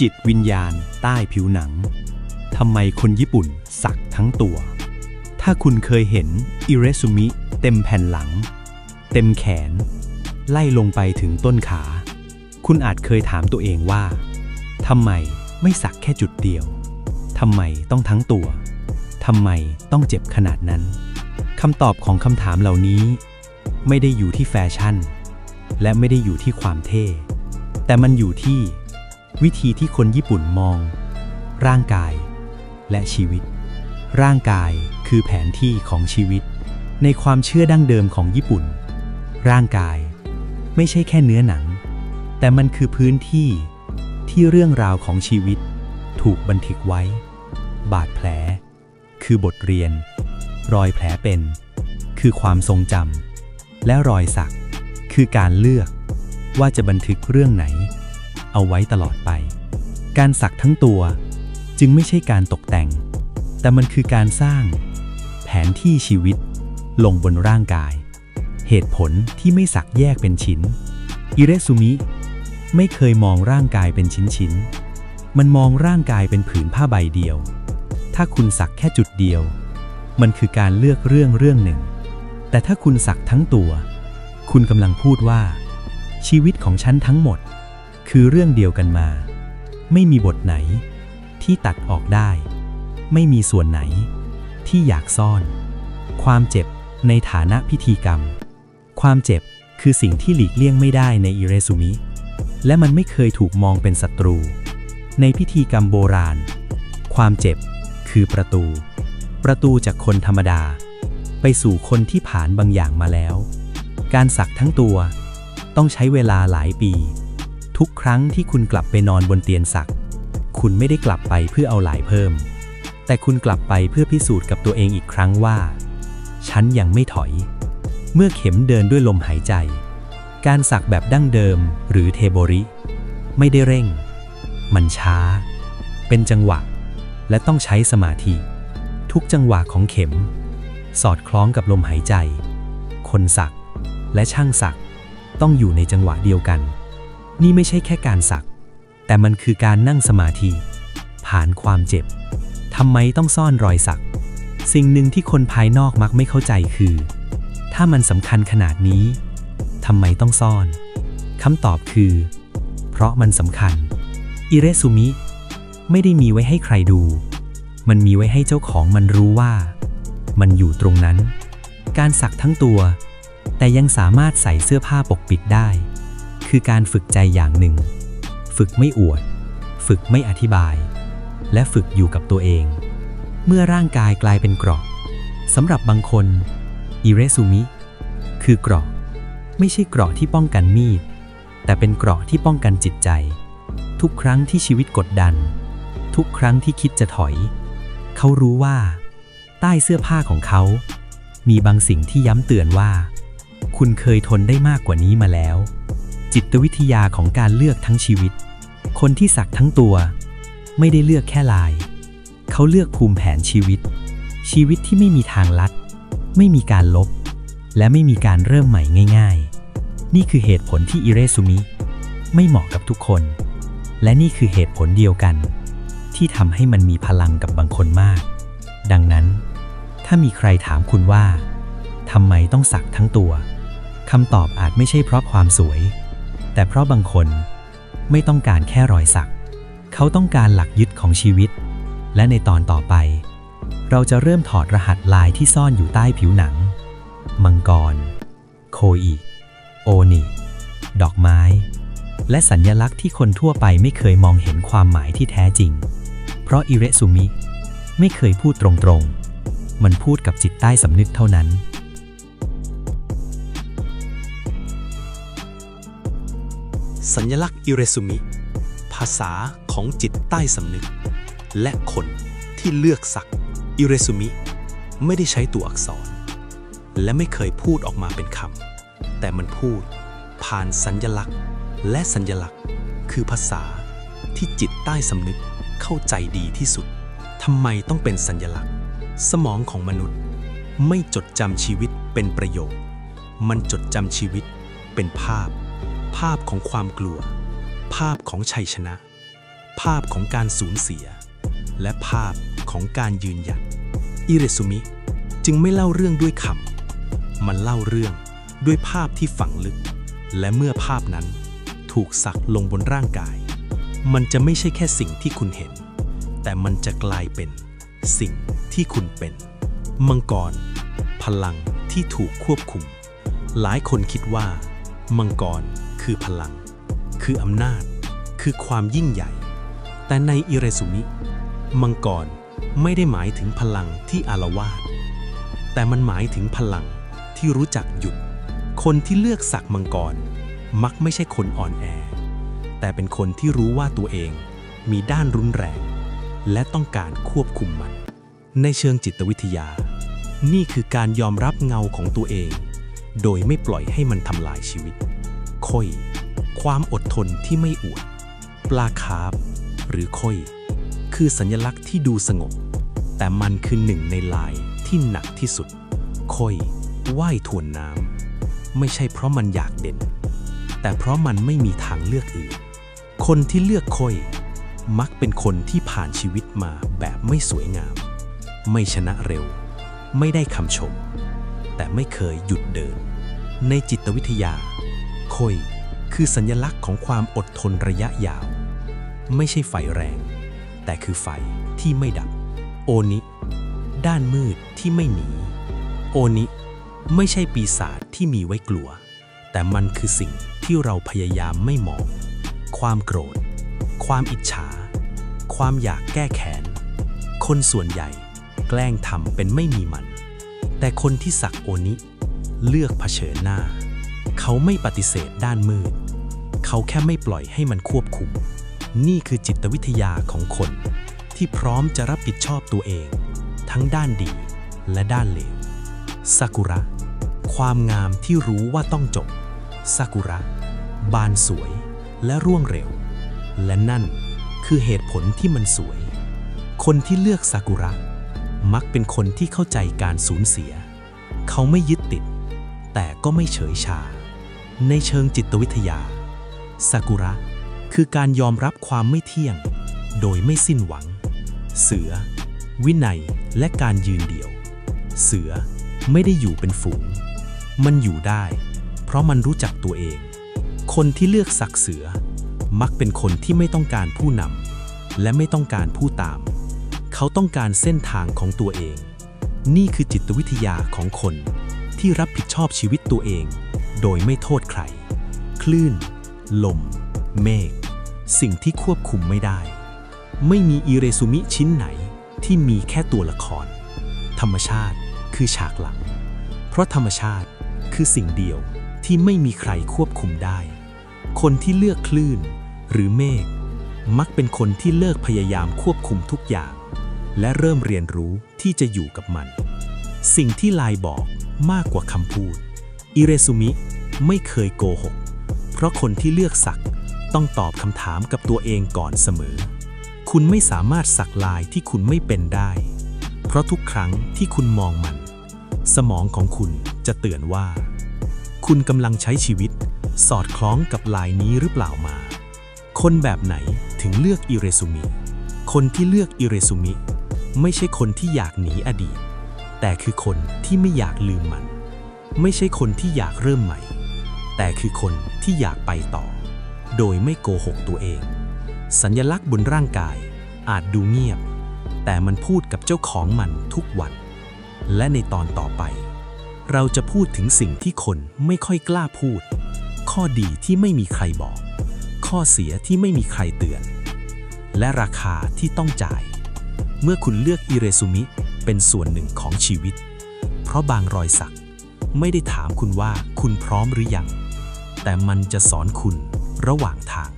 จิตวิญญาณใต้ผิวหนัง ทำไมคนญี่ปุ่นสักทั้งตัว ถ้าคุณเคยเห็นอิเรซุมิเต็มแผ่นหลัง เต็มแขน ไล่ลงไปถึงต้นขา คุณอาจเคยถามตัวเองว่า ทำไมไม่สักแค่จุดเดียว ทำไมต้องทั้งตัว ทำไมต้องเจ็บขนาดนั้น คำตอบของคำถามเหล่านี้ ไม่ได้อยู่ที่แฟชั่น และไม่ได้อยู่ที่ความเท่ แต่มันอยู่ที่ วิธีที่คนญี่ปุ่นมอง ร่างกาย และชีวิต ร่างกายคือแผนที่ของชีวิต ในความเชื่อดั้งเดิมของญี่ปุ่น ร่างกาย ไม่ใช่แค่เนื้อหนัง แต่มันคือพื้นที่ที่เรื่องราวของชีวิต ถูกบันทึกไว้ บาดแผล คือบทเรียน รอยแผลเป็น คือความทรงจำและรอยสัก คือการเลือกว่าจะบันทึกเรื่องไหน เอาไว้ตลอดไป การสักทั้งตัวจึงไม่ใช่การตกแต่ง แต่มันคือการสร้าง แผนที่ชีวิต ลงบนร่างกาย เหตุผลที่ไม่สักแยกเป็นชิ้น อิเรซุมิไม่เคยมองร่างกายเป็นชิ้นๆ มันมองร่างกายเป็นผืนผ้าใบเดียว ถ้าคุณสักแค่จุดเดียว มันคือการเลือกเรื่องเรื่องหนึ่ง แต่ถ้าคุณสักทั้งตัว คุณกำลังพูดว่า ชีวิตของฉันทั้งหมด คือเรื่องเดียวกันมา ไม่มีบทไหน ที่ตัดออกได้ ไม่มีส่วนไหน ที่อยากซ่อน ความเจ็บในฐานะพิธีกรรม ความเจ็บคือสิ่งที่หลีกเลี่ยงไม่ได้ในอิเรซุมิ และมันไม่เคยถูกมองเป็นศัตรู ในพิธีกรรมโบราณ ความเจ็บคือประตู ประตูจากคนธรรมดา ไปสู่คนที่ผ่านบางอย่างมาแล้ว การสักทั้งตัว ต้องใช้เวลาหลายปี ทุกครั้งที่คุณกลับไปนอนบนเตียงสัก คุณไม่ได้กลับไปเพื่อเอาหลายเพิ่ม แต่คุณกลับไปเพื่อพิสูจน์กับตัวเองอีกครั้งว่า ฉันยังไม่ถอย เมื่อเข็มเดินด้วยลมหายใจ การสักแบบดั้งเดิมหรือเทโบริ ไม่ได้เร่ง มันช้า เป็นจังหวะ และต้องใช้สมาธิ ทุกจังหวะของเข็ม สอดคล้องกับลมหายใจ คนสักและช่างสักต้องอยู่ในจังหวะเดียวกัน นี่ไม่ใช่แค่การสัก แต่มันคือการนั่งสมาธิ ผ่านความเจ็บทำไมต้องซ่อนรอยสัก สิ่งหนึ่งที่คนภายนอกมักไม่เข้าใจคือ ถ้ามันสำคัญขนาดนี้ทำไมต้องซ่อนคำตอบคือ เพราะมันสำคัญ อิเรซุมิ ไม่ได้มีไว้ให้ใครดู มันมีไว้ให้เจ้าของมันรู้ว่า มันอยู่ตรงนั้น การสักทั้งตัว แต่ยังสามารถใส่เสื้อผ้าปกปิดได้ คือการฝึกใจอย่างหนึ่ง ฝึกไม่อวด ฝึกไม่อธิบาย และฝึกอยู่กับตัวเอง เมื่อร่างกายกลายเป็นเกราะสำหรับบางคนอิเรซุมิคือเกราะ ไม่ใช่เกราะที่ป้องกันมีด แต่เป็นเกราะที่ป้องกันจิตใจ ทุกครั้งที่ชีวิตกดดัน ทุกครั้งที่คิดจะถอย เขารู้ว่า ใต้เสื้อผ้าของเขา มีบางสิ่งที่ย้ำเตือนว่า คุณเคยทนได้มากกว่านี้มาแล้ว จิตวิทยาของการเลือกทั้งชีวิต คนที่สักทั้งตัว ไม่ได้เลือกแค่ลาย เขาเลือกภูมิแผนชีวิต ชีวิตที่ไม่มีทางลัด ไม่มีการลบ และไม่มีการเริ่มใหม่ง่าย ๆ นี่คือเหตุผลที่อิเรซุมิ ไม่เหมาะกับทุกคน และนี่คือเหตุผลเดียวกัน ที่ทำให้มันมีพลังกับบางคนมาก ดังนั้น ถ้ามีใครถามคุณว่าทำไมต้องสักทั้งตัวคำตอบอาจไม่ใช่เพราะความสวย แต่เพราะบางคนไม่ต้องการแค่รอยสัก เขาต้องการหลักยึดของชีวิต และในตอนต่อไป เราจะเริ่มถอดรหัสลายที่ซ่อนอยู่ใต้ผิวหนัง มังกร โคอิโอนิดอกไม้ และสัญญลักษณ์ที่คนทั่วไปไม่เคยมองเห็นความหมายที่แท้จริง เพราะอิเรซุมิไม่เคยพูดตรงๆ มันพูดกับจิตใต้สำนึกเท่านั้น สัญลักษณ์อิเรซุมิ ภาษาของจิตใต้สำนึก และคนที่เลือกสักอิเรซุมิ ไม่ได้ใช้ตัวอักษร และไม่เคยพูดออกมาเป็นคำแต่มันพูดผ่านสัญญลักษณ์ และสัญญลักษณ์ คือภาษาที่จิตใต้สำนึกเข้าใจดีที่สุดทำไมต้องเป็นสัญญลักษณ์ สมองของมนุษย์ ไม่จดจำชีวิตเป็นประโยค มันจดจำชีวิตเป็นภาพ ภาพของความกลัว ภาพของชัยชนะ ภาพของการสูญเสีย และภาพของการยืนหยัดอิเรซุมิจึงไม่เล่าเรื่องด้วยคำ มันเล่าเรื่องด้วยภาพที่ฝังลึก และเมื่อภาพนั้นถูกสักลงบนร่างกาย มันจะไม่ใช่แค่สิ่งที่คุณเห็น แต่มันจะกลายเป็นสิ่งที่คุณเป็น มังกร พลังที่ถูกควบคุม หลายคนคิดว่า มังกรคือพลัง คืออำนาจ คือความยิ่งใหญ่ แต่ในอิเรซุมิ มังกรไม่ได้หมายถึงพลังที่อารวาสแต่มันหมายถึงพลังที่รู้จักหยุด คนที่เลือกสักมังกร มักไม่ใช่คนอ่อนแอ แต่เป็นคนที่รู้ว่าตัวเองมีด้านรุนแรง และต้องการควบคุมมัน ในเชิงจิตวิทยา นี่คือการยอมรับเงาของตัวเอง โดยไม่ปล่อยให้มันทำลายชีวิต ค่อย ความอดทนที่ไม่อวด ปลาคาร์ฟหรือค่อย คือสัญลักษณ์ที่ดูสงบ แต่มันคือหนึ่งในลายที่หนักที่สุด ค่อยว่ายทวนน้ำ ไม่ใช่เพราะมันอยากเด่น แต่เพราะมันไม่มีทางเลือกอื่น คนที่เลือกค่อย มักเป็นคนที่ผ่านชีวิตมาแบบไม่สวยงาม ไม่ชนะเร็ว ไม่ได้คำชม แต่ไม่เคยหยุดเดิน ในจิตวิทยาค่อยคือสัญลักษณ์ของความอดทนระยะยาว ไม่ใช่ไฟแรง แต่คือไฟที่ไม่ดับ โอนิ ด้านมืดที่ไม่หนี โอนิ ไม่ใช่ปีศาจที่มีไว้กลัว แต่มันคือสิ่งที่เราพยายามไม่มอง ความโกรธ ความอิจฉา ความอยากแก้แค้น คนส่วนใหญ่แกล้งทำเป็นไม่มีมัน แต่คนที่สักโอนิเลือกเผชิญหน้า เขาไม่ปฏิเสธด้านมืด เขาแค่ไม่ปล่อยให้มันควบคุม นี่คือจิตวิทยาของคน ที่พร้อมจะรับผิดชอบตัวเอง ทั้งด้านดีและด้านเลวซากุระ ความงามที่รู้ว่าต้องจบซากุระ บานสวยและร่วงเร็ว และนั่นคือเหตุผลที่มันสวย คนที่เลือกซากุระ มักเป็นคนที่เข้าใจการสูญเสีย เขาไม่ยึดติด แต่ก็ไม่เฉยชา ในเชิงจิตวิทยาซากุระ คือการยอมรับความไม่เที่ยง โดยไม่สิ้นหวัง เสือ วินัยและการยืนเดี่ยว เสือไม่ได้อยู่เป็นฝูง มันอยู่ได้ เพราะมันรู้จักตัวเอง คนที่เลือกสักเสือ มักเป็นคนที่ไม่ต้องการผู้นำและไม่ต้องการผู้ตาม เขาต้องการเส้นทางของตัวเอง นี่คือจิตวิทยาของคน ที่รับผิดชอบชีวิตตัวเอง โดยไม่โทษใคร คลื่น ลม เมฆ สิ่งที่ควบคุมไม่ได้ ไม่มีอิเรซุมิชิ้นไหนที่มีแค่ตัวละคร ธรรมชาติคือฉากหลัง เพราะธรรมชาติคือสิ่งเดียวที่ไม่มีใครควบคุมได้ คนที่เลือกคลื่น หรือเมฆมักเป็นคนที่เลิกพยายามควบคุมทุกอย่าง และเริ่มเรียนรู้ที่จะอยู่กับมัน สิ่งที่ลายบอกมากกว่าคำพูด อิเรซุมิไม่เคยโกหก เพราะคนที่เลือกสักต้องตอบคำถามกับตัวเองก่อนเสมอ คุณไม่สามารถสักลายที่คุณไม่เป็นได้ เพราะทุกครั้งที่คุณมองมัน สมองของคุณจะเตือนว่า คุณกำลังใช้ชีวิต สอดคล้องกับลายนี้หรือเปล่ามา คนแบบไหนถึงเลือกอิเรซุมิ คนที่เลือกอิเรซุมิ ไม่ใช่คนที่อยากหนีอดีต แต่คือคนที่ไม่อยากลืมมัน ไม่ใช่คนที่อยากเริ่มใหม่ แต่คือคนที่อยากไปต่อ โดยไม่โกหกตัวเอง สัญลักษณ์บนร่างกายอาจดูเงียบ แต่มันพูดกับเจ้าของมันทุกวัน และในตอนต่อไป เราจะพูดถึงสิ่งที่คนไม่ค่อยกล้าพูด ข้อดีที่ไม่มีใครบอก ข้อเสียที่ไม่มีใครเตือน และราคาที่ต้องจ่าย เมื่อคุณเลือกอิเรซุมิเป็นส่วนหนึ่งของชีวิต เพราะบางรอยสักไม่ได้ถามคุณว่าคุณพร้อมหรือยัง แต่มันจะสอนคุณระหว่างทาง